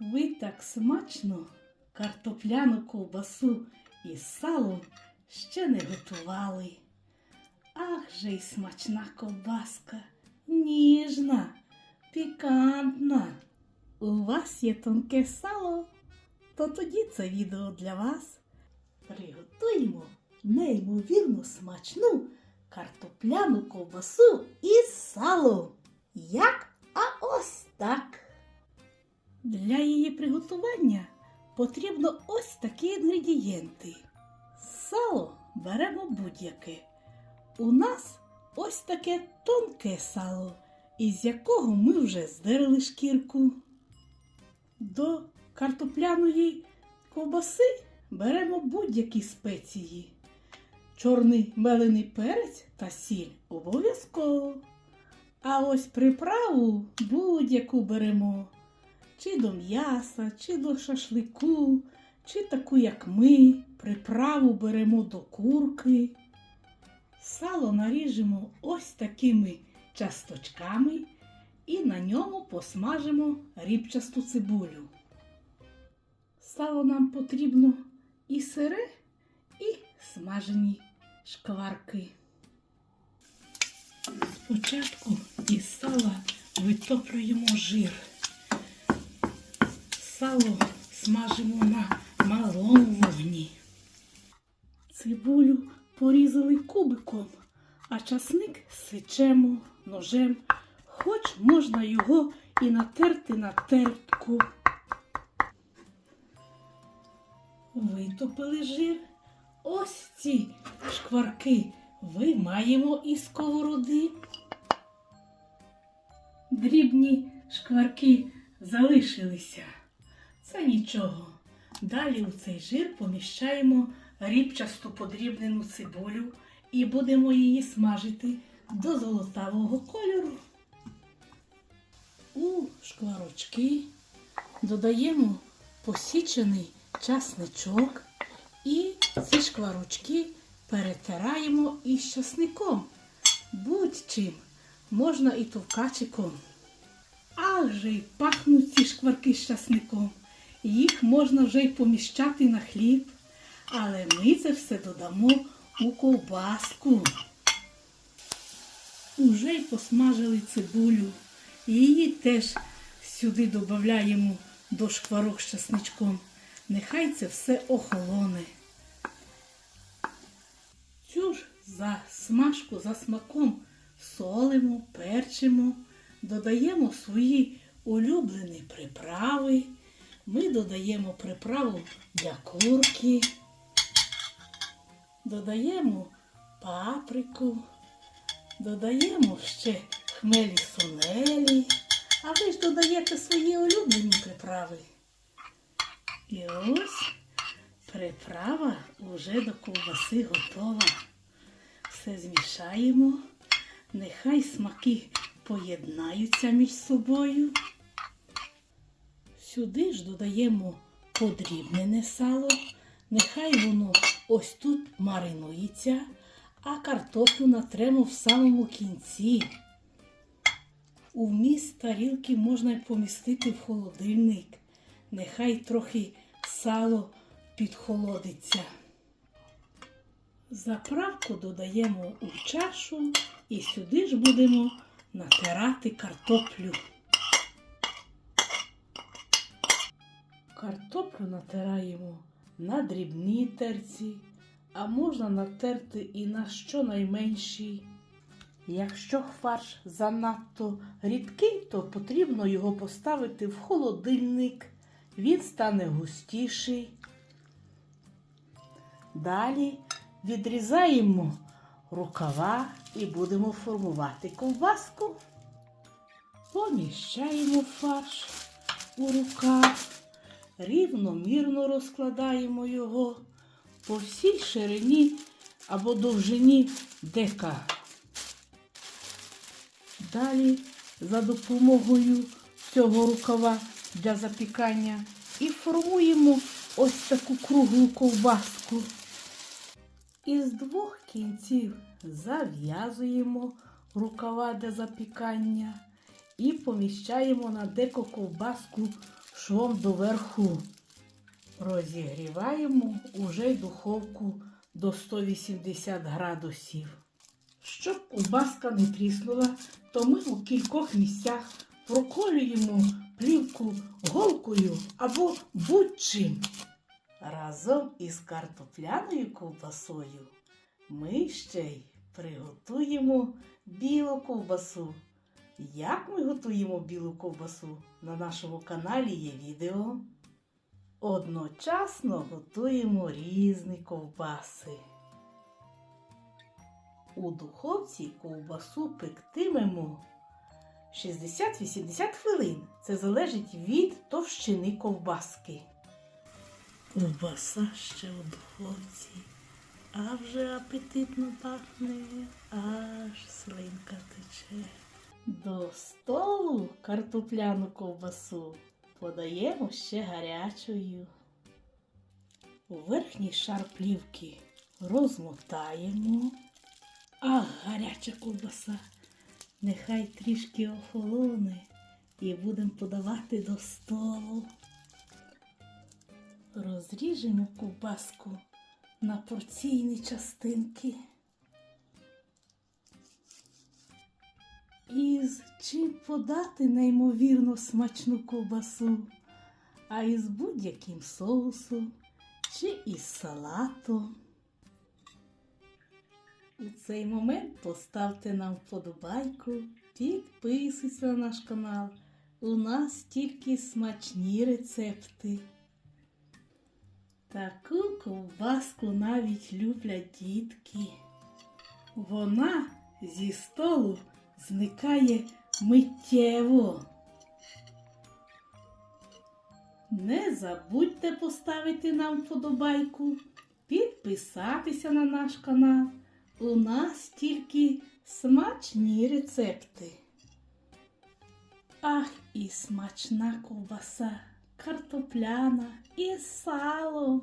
Ви так смачно картопляну ковбасу із салом ще не готували. Ах же й смачна ковбаска, ніжна, пікантна. У вас є тонке сало, то тоді це відео для вас. Приготуємо неймовірно смачну картопляну ковбасу із салом. Як? А ось так. Для її приготування потрібно ось такі інгредієнти. Сало беремо будь-яке. У нас ось таке тонке сало, із якого ми вже здерли шкірку. До картопляної ковбаси беремо будь-які спеції. Чорний мелений перець та сіль обов'язково. А ось приправу будь-яку беремо. Чи до м'яса, чи до шашлику, чи таку, як ми, приправу беремо до курки. Сало наріжемо ось такими часточками і на ньому посмажимо рібчасту цибулю. Сало нам потрібно і сире, і смажені шкварки. Спочатку із сала витоплюємо жир. Сало смажимо на малому вогні. Цибулю порізали кубиком, а часник сичемо ножем, хоч можна його і натерти на тертку. Витопили жир. Ось ці шкварки виймаємо із сковороди. Дрібні шкварки залишилися. Це нічого. Далі у цей жир поміщаємо рібчасту подрібнену цибулю і будемо її смажити до золотавого кольору. У шкварочки додаємо посічений часничок і ці шкварочки перетираємо із часником. Будь-чим можна і товкачиком. Же й пахнуть ці шкварки з часником. Їх можна вже й поміщати на хліб, але ми це все додамо у ковбаску. Уже й посмажили цибулю. Її теж сюди додаємо до шкварок з часничком. Нехай це все охолоне. Цю ж за смажку, за смаком солимо, перчимо, додаємо свої улюблені приправи. Ми додаємо приправу для курки, додаємо паприку, додаємо ще хмелі сунелі, а ви ж додаєте свої улюблені приправи. І ось приправа уже до ковбаси готова. Все змішаємо, нехай смаки поєднаються між собою. Сюди ж додаємо подрібнене сало, нехай воно ось тут маринується, а картоплю натремо в самому кінці. У вміст тарілки можна помістити в холодильник. Нехай трохи сало підхолодиться. Заправку додаємо у чашу і сюди ж будемо натирати картоплю. Картоплю натираємо на дрібній терці, а можна натерти і на щонайменшій. Якщо фарш занадто рідкий, то потрібно його поставити в холодильник. Він стане густіший. Далі відрізаємо рукава і будемо формувати ковбаску. Поміщаємо фарш у рукав, рівномірно розкладаємо його по всій ширині або довжині дека. Далі за допомогою цього рукава для запікання і формуємо ось таку круглу ковбаску. Із двох кінців зав'язуємо рукава для запікання і поміщаємо на деко ковбаску ковшом доверху. Розігріваємо уже духовку до 180 градусів. Щоб ковбаска не тріснула, то ми у кількох місцях проколюємо плівку голкою або будь-чим. Разом із картопляною ковбасою ми ще й приготуємо білу ковбасу. Як ми готуємо білу ковбасу? На нашому каналі є відео. Одночасно готуємо різні ковбаси. У духовці ковбасу пектимемо 60-80 хвилин. Це залежить від товщини ковбаски. Ковбаса ще у духовці, а вже апетитно пахне, аж слинка тече. До столу картопляну ковбасу подаємо ще гарячою. У верхній шар плівки розмотаємо, а гаряча ковбаса нехай трішки охолоне і будемо подавати до столу. Розріжемо ковбаску на порційні частинки. Із чим подати неймовірно смачну ковбасу, а із будь-яким соусом чи із салатом. У цей момент поставте нам вподобайку, підписуйтесь на наш канал. У нас тільки смачні рецепти. Таку ковбаску навіть люблять дітки. Вона зі столу зникає миттєво. Не забудьте поставити нам вподобайку, підписатися на наш канал. У нас тільки смачні рецепти. Ах, і смачна ковбаса, картопляна і сало.